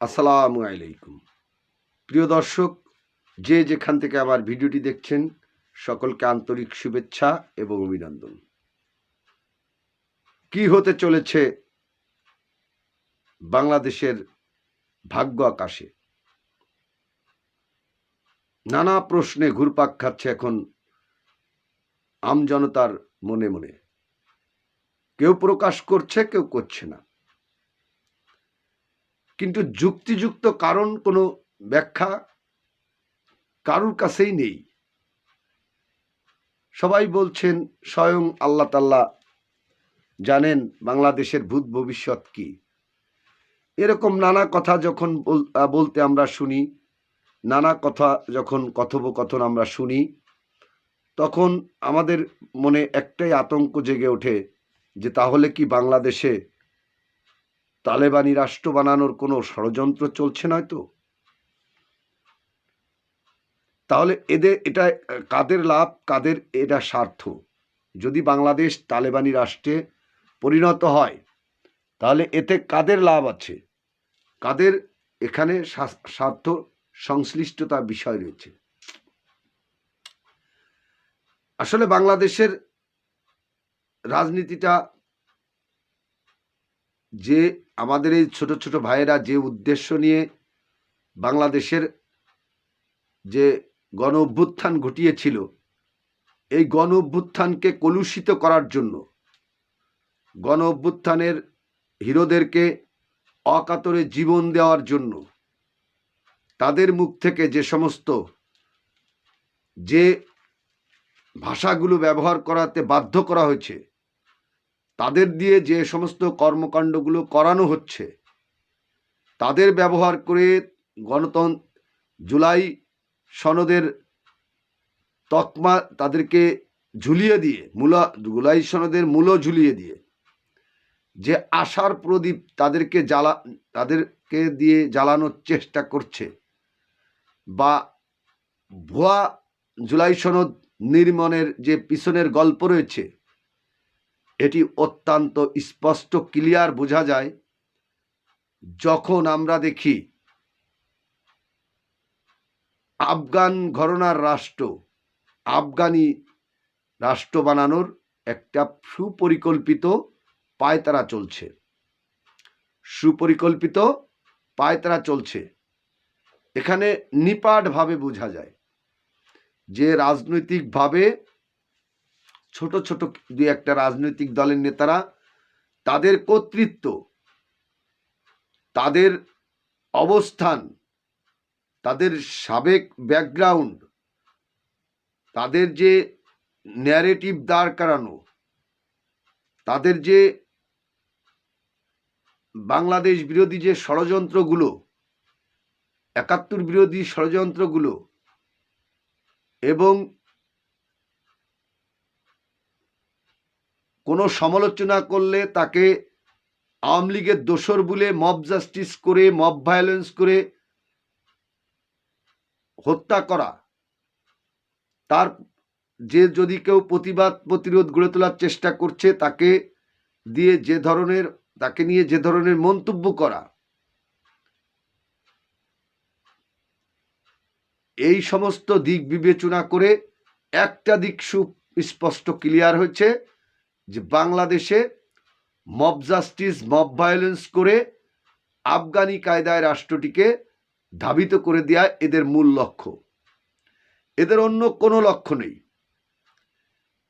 আসসালামু আলাইকুম। প্রিয় দর্শক, যে যেখান থেকে আমার ভিডিওটি দেখছেন, সকলকে আন্তরিক শুভেচ্ছা এবং অভিনন্দন। কি হতে চলেছে বাংলাদেশের ভাগ্য আকাশে? নানা প্রশ্নে ঘুরপাক খাচ্ছে এখন আমজনতার মনে মনে। কেউ প্রকাশ করছে, কেউ করছে না। কিন্তু যুক্তিযুক্ত কারণ কোনো ব্যাখ্যা কারুর কাছেই নেই। সবাই বলছেন, স্বয়ং আল্লাহ তাল্লাহ জানেন বাংলাদেশের ভূত ভবিষ্যৎ কি। এরকম নানা কথা যখন বল- বলতে আমরা শুনি, নানা কথা যখন কথোপকথন আমরা শুনি, তখন আমাদের মনে একটাই আতঙ্ক জেগে ওঠে যে তাহলে কি বাংলাদেশে তালেবানি রাষ্ট্র বানানোর কোনো ষড়যন্ত্র চলছে নয় তো? তাহলে এদের এটা, কাদের লাভ, কাদের এটা স্বার্থ? যদি বাংলাদেশ তালেবানি রাষ্ট্রে পরিণত হয়, তাহলে এতে কাদের লাভ আছে? কাদের এখানে স্বার্থ সংশ্লিষ্টতা বিষয় রয়েছে? আসলে বাংলাদেশের রাজনীতিটা যে আমাদের এই ছোট ছোট ভাইয়েরা যে উদ্দেশ্য নিয়ে বাংলাদেশের যে গণ অভ্যুত্থান ঘটিয়েছিল, এই গণ অভ্যুত্থানকে কলুষিত করার জন্য গণ অভ্যুত্থানের হিরোদেরকে অকাতরে জীবন দেওয়ার জন্য তাদের মুখ থেকে যে সমস্ত যে ভাষাগুলো ব্যবহার করাতে বাধ্য করা হয়েছে তাদের দিয়ে যে সমস্ত কর্মকাণ্ডগুলো করানো হচ্ছে, তাদের ব্যবহার করে গণতন্ত্র জুলাই সনদের তকমা তাদেরকে ঝুলিয়ে দিয়ে, মূলা, জুলাই সনদের মূল ঝুলিয়ে দিয়ে, যে আশার প্রদীপ তাদেরকে জ্বালা, তাদেরকে দিয়ে জ্বালানোর চেষ্টা করছে বা ভুয়া জুলাই সনদ নির্মাণের যে পিছনের গল্প রয়েছে এটি অত্যন্ত স্পষ্ট, ক্লিয়ার বোঝা যায়। যখন আমরা দেখি আফগান ঘরনার রাষ্ট্র, আফগানি রাষ্ট্র বানানোর একটা সুপরিকল্পিত পায়তারা চলছে। সুপরিকল্পিত পায়তারা চলছে। এখানে নিপাটভাবে বোঝা যায় যে রাজনৈতিকভাবে ছোট ছোট দু একটা রাজনৈতিক দলের নেতারা তাদের কর্তৃত্ব, তাদের অবস্থান, তাদের সাবেক ব্যাকগ্রাউন্ড তাদের যে ন্যারেটিভ দাঁড় করানো, তাদের যে বাংলাদেশ বিরোধী যে ষড়যন্ত্রগুলো, একাত্তর বিরোধী ষড়যন্ত্রগুলো এবং কোনো সমালোচনা করলে তাকে আওয়ামী লীগের দোসর বলে মব জাস্টিস করে মব ভায়োলেন্স করে হত্যা করা। তার যে যদি কেউ প্রতিবাদ প্রতিরোধ গড়ে তোলার চেষ্টা করছে, তাকে দিয়ে যে ধরনের, তাকে নিয়ে যে ধরনের মন্তব্য করা। এই সমস্ত দিক বিবেচনা করে একটা দিক সুস্পষ্ট ক্লিয়ার হয়েছে। যে বাংলাদেশে মব জাস্টিস মব ভায়োলেন্স করে আফগানি কায়দায় রাষ্ট্রটিকে ধাবিত করে দেওয়া এদের মূল লক্ষ্য। এদের অন্য কোনো লক্ষ্য নেই।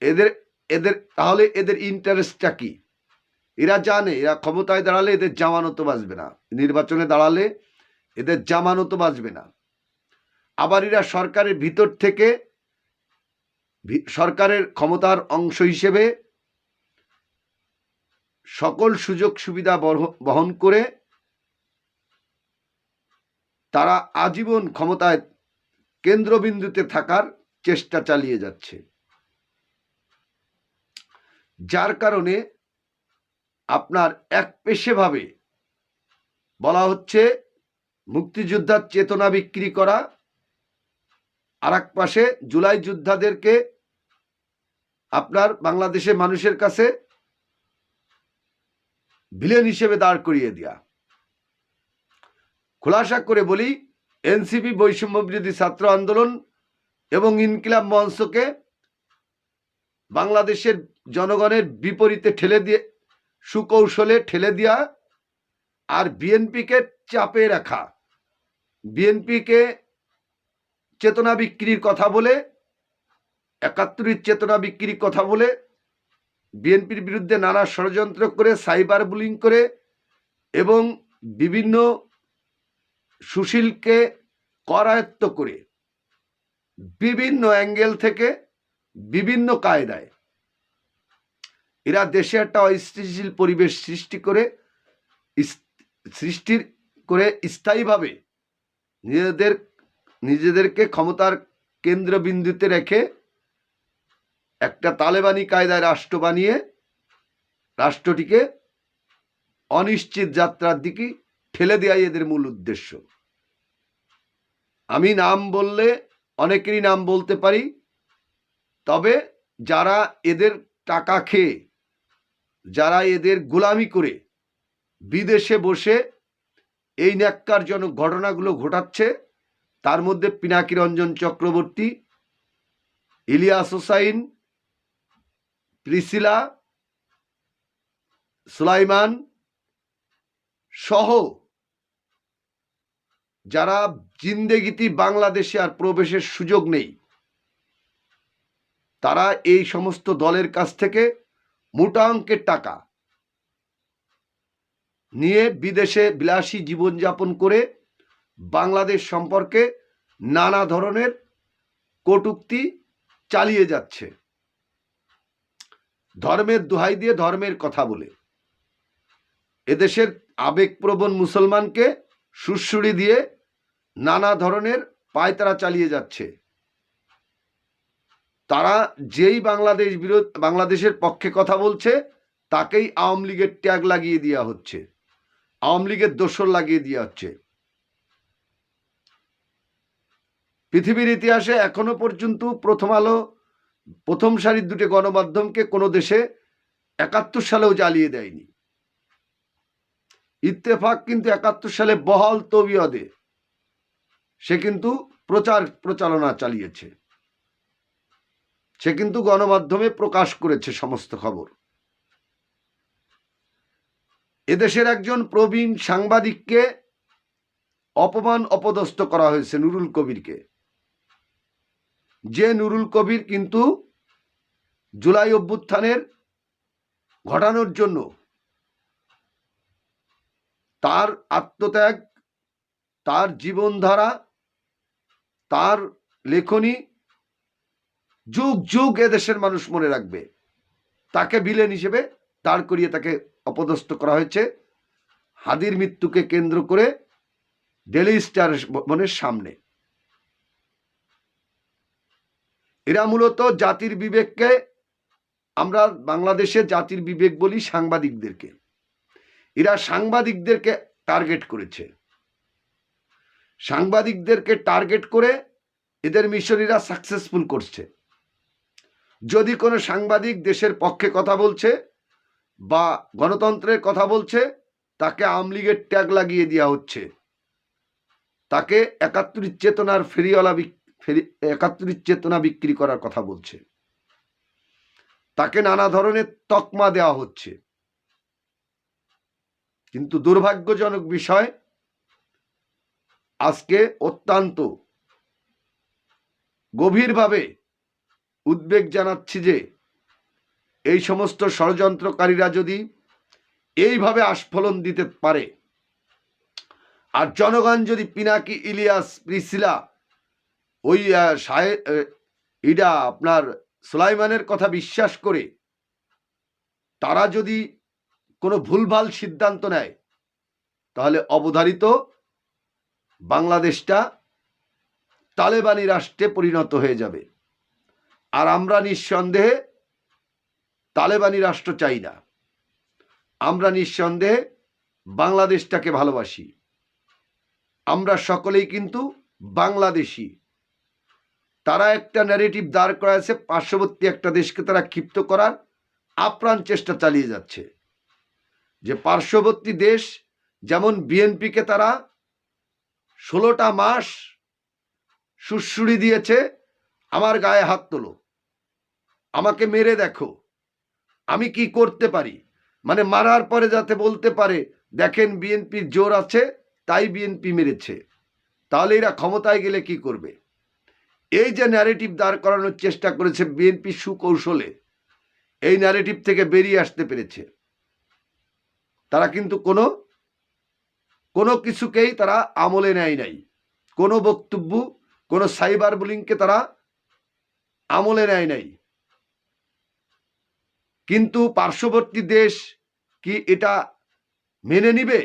এদের এদের, তাহলে এদের ইন্টারেস্টটা কি? এরা জানে, এরা ক্ষমতায় দাঁড়ালে এদের জামানতও বাঁচবে না। নির্বাচনে দাঁড়ালে এদের জামানতও বাঁচবে না। আবার এরা সরকারের ভিতর থেকে সরকারের ক্ষমতার অংশ হিসেবে সকল সুযোগ সুবিধা বহ- বহন করে তারা আজীবন ক্ষমতায় কেন্দ্রবিন্দুতে থাকার চেষ্টা চালিয়ে যাচ্ছে। যার কারণে আপনার এক পেশেভাবে বলা হচ্ছে মুক্তিযোদ্ধার চেতনা বিক্রি করা আর এক পাশে জুলাই যোদ্ধাদেরকে আপনার বাংলাদেশের মানুষের কাছে ভিলেন হিসেবে দাঁড় করিয়ে দেয়া। খোলাসা করে বলি, এনসিপি বৈষম্য বিরোধী ছাত্র আন্দোলন এবং ইনকিলাব মঞ্চকে বাংলাদেশের জনগণের বিপরীতে ঠেলে দিয়ে, সুকৌশলে ঠেলে দেওয়া আর বিএনপিকে চাপে রাখা, বিএনপিকে চেতনা বিক্রির কথা বলে, একাত্তরের চেতনা বিক্রির কথা বলে বিএনপির বিরুদ্ধে নানা ষড়যন্ত্র করে, সাইবার বুলিং করে এবং বিভিন্ন সুশীলকে করায়ত্ত করে বিভিন্ন অ্যাঙ্গেল থেকে বিভিন্ন কায়দায় এরা দেশে একটা অস্থিতিশীল পরিবেশ সৃষ্টি করে সৃষ্টির করে স্থায়ীভাবে নিজেদের, নিজেদেরকে ক্ষমতার কেন্দ্রবিন্দুতে রেখে একটা তালেবানি কায়দায় রাষ্ট্র বানিয়ে রাষ্ট্রটিকে অনিশ্চিত যাত্রার দিকে ঠেলে দেওয়াই এদের মূল উদ্দেশ্য। আমি নাম বললে, অনেকেরই নাম বলতে পারি, তবে যারা এদের টাকা খেয়ে, যারা এদের গোলামি করে বিদেশে বসে এই ন্যাক্কারজনক ঘটনাগুলো ঘটাচ্ছে, তার মধ্যে পিনাকি রঞ্জন চক্রবর্তী, ইলিয়াস হোসাইন প্রিসিলা, সুলাইমান সহ যারা জিন্দেগিতি বাংলাদেশে আর প্রবেশের সুযোগ নেই, তারা এই সমস্ত দলের কাছ থেকে মোটা অঙ্কের টাকা নিয়ে বিদেশে বিলাসী জীবনযাপন করে বাংলাদেশ সম্পর্কে নানা ধরনের কটুক্তি চালিয়ে যাচ্ছে। ধর্মের দোহাই দিয়ে ধর্মের কথা বলে। এদেশের আবেগপ্রবণ মুসলমানকে সুরসুরি দিয়ে নানা ধরনের পায়তারা চালিয়ে যাচ্ছে। তারা যেই বাংলাদেশ বিরোধ, বাংলাদেশের পক্ষে কথা বলছে, তাকেই আওয়ামী লীগের ট্যাগ লাগিয়ে দেওয়া হচ্ছে। আওয়ামী লীগের দোসর লাগিয়ে দেওয়া হচ্ছে। পৃথিবীর ইতিহাসে এখনও পর্যন্ত প্রথম আলো প্রথম সারির দুটি গণমাধ্যমকে কোনো দেশে একাত্তর সালেও জ্বালিয়ে দেয়নি। ইত্তেফাক কিন্তু একাত্তর সালে বহল তবিয়দে সে কিন্তু প্রচার প্রচারণা চালিয়েছে। সে কিন্তু গণমাধ্যমে প্রকাশ করেছে সমস্ত খবর। এদেশের একজন প্রবীণ সাংবাদিককে অপমান, অপদস্থ করা হয়েছে নুরুল কবিরকে। যে নুরুল কবির কিন্তু জুলাই অভ্যুত্থানের ঘটানোর জন্য তার আত্মত্যাগ, তার জীবনধারা, তার লেখনী যুগ যুগ এদেশের মানুষ মনে রাখবে। তাকে বিলেন হিসেবে দাঁড় করিয়ে তাকে অপদস্থ করা হয়েছে। হাদির মৃত্যুকে কেন্দ্র করে ডেলি স্টার মনের সামনে। এরা মূলত জাতির বিবেককে, আমরা বাংলাদেশে জাতির বিবেক বলি সাংবাদিকদেরকে। এরা সাংবাদিকদেরকে টার্গেট করেছে। সাংবাদিকদেরকে টার্গেট করে এদের মিশনীরা সাকসেসফুল করছে। যদি কোনো সাংবাদিক দেশের পক্ষে কথা বলছে বা গণতন্ত্রের কথা বলছে, তাকে আওয়ামী লীগের ট্যাগ লাগিয়ে দেওয়া হচ্ছে। তাকে একাত্তরের চেতনার ফেরিওয়ালা একাত্তরের চেতনা বিক্রি করার কথা বলছে। তাকে নানা ধরনের তকমা দেওয়া হচ্ছে। কিন্তু দুর্ভাগ্যজনক বিষয়, আজকে অত্যন্ত গভীরভাবে উদ্বেগ জানাচ্ছি যে, এই সমস্ত ষড়যন্ত্রকারীরা যদি এইভাবে আস্ফলন দিতে পারে, আর জনগণ যদি পিনাকি ইলিয়াস প্রিসিলা ওই ইডা আপনার সুলাইমানের কথা বিশ্বাস করে তারা যদি কোনো ভুলভাল সিদ্ধান্ত নেয়, তাহলে অবধারিত বাংলাদেশটা তালেবানি রাষ্ট্রে পরিণত হয়ে যাবে। আর আমরা নিঃসন্দেহে তালেবানি রাষ্ট্র চাই না। আমরা নিঃসন্দেহে বাংলাদেশটাকে ভালোবাসি। আমরা সকলেই কিন্তু বাংলাদেশি। তারা একটা ন্যারেটিভ দাঁড় করাছে পার্শ্ববর্তী একটা দেশকে তারা ক্ষিপ্ত করার আপ্রাণ চেষ্টা চালিয়ে যাচ্ছে। যে পার্শ্ববর্তী দেশ, যেমন বিএনপিকে তারা ষোলোটা মাস সুশ্রুড়ি দিয়েছে, আমার গায়ে হাত তোলো, আমাকে মেরে দেখো, আমি কি করতে পারি? মানে মারার পরে যাতে বলতে পারে, দেখেন বিএনপির জোর আছে, তাই বিএনপি মেরেছে, তাহলে এরা ক্ষমতায় গেলে কি করবে? এই যে ন্যারেটিভ দাঁড় করানোর চেষ্টা করেছে বিএনপি সুকৌশলে, এই ন্যারেটিভ থেকে বেরিয়ে আসতে পেরেছে। তারা কিন্তু কোনো কোনো কিছুকেই তারা আমলে নেয় নাই। কোনো বক্তব্য, কোনো সাইবার বুলিংকে তারা আমলে নেয় নাই। কিন্তু পার্শ্ববর্তী দেশ কি এটা মেনে নিবে?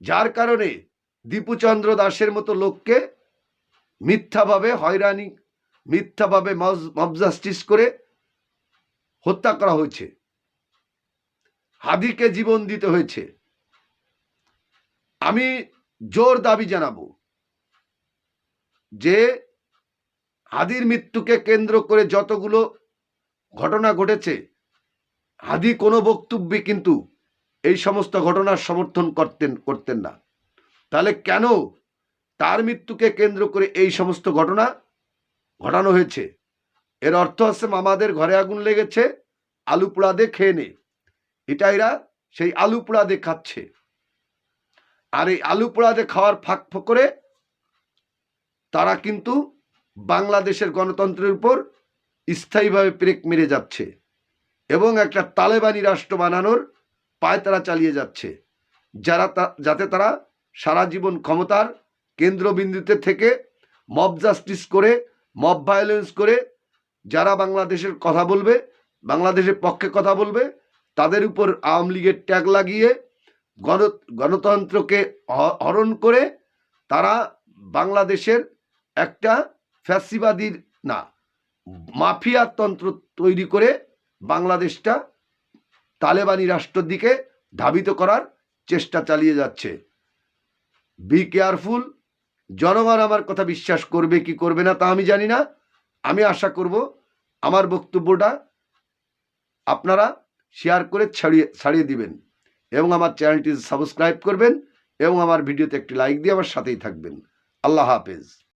যার কারণে দীপুচন্দ্র দাসের মতো লোককে মিথ্যাভাবে হয়রানি, মিথ্যাভাবে মব জাস্টিস করে হত্যা করা হয়েছে। হাদিকে জীবন দিতে হয়েছে। আমি জোর দাবি জানাব যে হাদির মৃত্যুকে কেন্দ্র করে যতগুলো ঘটনা ঘটেছে, হাদি কোনো বক্তব্যে কিন্তু এই সমস্ত ঘটনার সমর্থন করতেন করতেন না। তাহলে কেন তার মৃত্যুকে কেন্দ্র করে এই সমস্ত ঘটনা ঘটানো হয়েছে। এর অর্থ হচ্ছে মামাদের ঘরে আগুন লেগেছে, আলু পোড়া দিয়ে খেয়ে নে। এটা এরা সেই আলু পোড়া দিয়ে খাচ্ছে। আর এই আলু পোড়া দিয়ে খাওয়ার ফাঁক করে তারা কিন্তু বাংলাদেশের গণতন্ত্রের উপর স্থায়ীভাবে প্রেক মেরে যাচ্ছে এবং একটা তালেবানি রাষ্ট্র বানানোর পায় তারা চালিয়ে যাচ্ছে, যারা যাতে তারা সারা জীবন ক্ষমতার কেন্দ্রবিন্দুতে থেকে মব জাস্টিস করে মব ভায়োলেন্স করে যারা বাংলাদেশের কথা বলবে, বাংলাদেশের পক্ষে কথা বলবে, তাদের উপর আওয়ামী লীগের ট্যাগ লাগিয়ে গণ, গণতন্ত্রকে হরণ করে তারা বাংলাদেশের একটা ফ্যাসিবাদীর, না মাফিয়াতন্ত্র তৈরি করে বাংলাদেশটা তালেবানি রাষ্ট্রের দিকে ধাবিত করার চেষ্টা চালিয়ে যাচ্ছে। বি কেয়ারফুল জনগণ আমার কথা বিশ্বাস করবে কি করবে না তা আমি জানি না। আমি আশা করব আমার বক্তব্যটা আপনারা শেয়ার করে ছাড়িয়ে ছাড়িয়ে দিবেন এবং আমার চ্যানেলটি সাবস্ক্রাইব করবেন এবং আমার ভিডিওতে একটি লাইক দিয়ে আমার সাথেই থাকবেন। আল্লাহ হাফেজ।